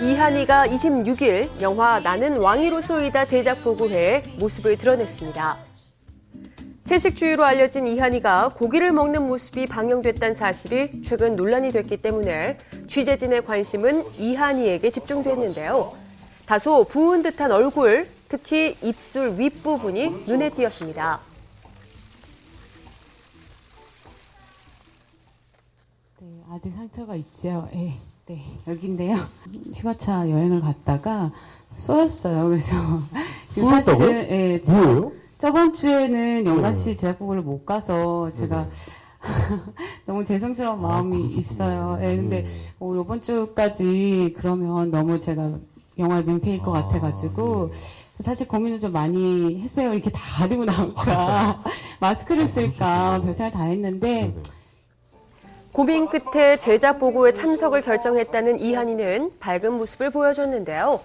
이한이가 26일 영화 나는 왕이로 소이다 제작 보고회에 모습을 드러냈습니다. 채식주의로 알려진 이한이가 고기를 먹는 모습이 방영됐다는 사실이 최근 논란이 됐기 때문에 취재진의 관심은 이한이에게 집중됐는데요. 다소 부은 듯한 얼굴, 특히 입술 윗부분이 눈에 띄었습니다. 네, 아직 상처가 있죠. 네, 네, 여기인데요. 휴가차 여행을 갔다가 쏘였어요. 그래서 지금 쏘였다고요? 사실은 예, 저- 뭐예요? 저번 주에는 영라 네. 씨 제작국을 못 가서 제가 너무 죄송스러운 마음이 아, 그러셨구나. 있어요. 예, 근데 예. 뭐 이번 주까지 그러면 너무 제가 영화 민폐일 것 아, 같아가지고 예. 사실 고민을 좀 많이 했어요. 이렇게 다 가리고 나올까 마스크를 쓸까 별 생각 다 했는데 네네. 고민 끝에 제작 보고에 참석을 결정했다는 이한이는 밝은 모습을 보여줬는데요.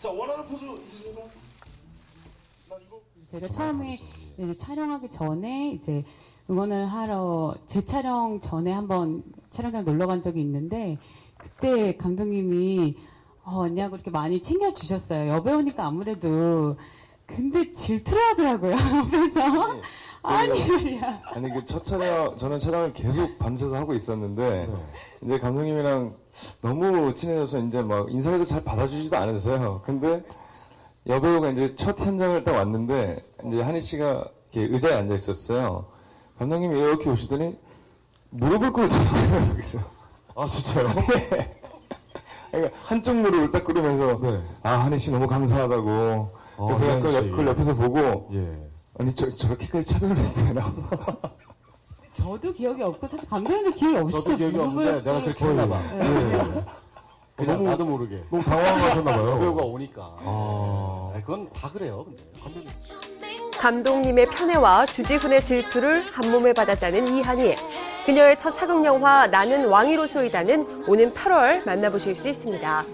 자 원하는 포즈 있으신가요? 제가 처음에 이제 촬영하기 전에 이제 응원을 하러 제 촬영 전에 한번 촬영장 놀러 간 적이 있는데 그때 감독님이 어, 언니하고 이렇게 많이 챙겨주셨어요. 여배우니까 아무래도 근데 질투를 하더라고요. 그래서 아니 말이야. 아니 그 첫 촬영 저는 촬영을 계속 밤새서 하고 있었는데 네. 이제 감독님이랑 너무 친해져서 이제 막 인사해도 잘 받아주지도 않으세요. 근데 여배우가 이제 첫 현장을 딱 왔는데 이제 한희 씨가 이렇게 의자에 앉아 있었어요. 감독님이 이렇게 오시더니 무릎을 꿇더라고요 여기서. 아 진짜요? 그러니까 한쪽 무릎을 딱 꿇으면서 네. 아 한희 씨 너무 감사하다고. 아, 그래서 한희 그걸, 씨. 그걸 옆에서 보고 예. 아니 저 저렇게까지 차별을 했어요. 저도 기억이 없고 사실 감독님도 기억이 없으시죠. 저도 기억이 없는데 내가 그렇게 했나 봐. 네. 그냥 너무- 나도 모르게 너무 당황하셨나봐요. 배우가 오니까 아. 네, 그건 다 그래요 근데 감독님의 편애와 주지훈의 질투를 한 몸에 받았다는 이한이. 그녀의 첫 사극 영화 나는 왕이로소이다는 오는 8월 만나보실 수 있습니다.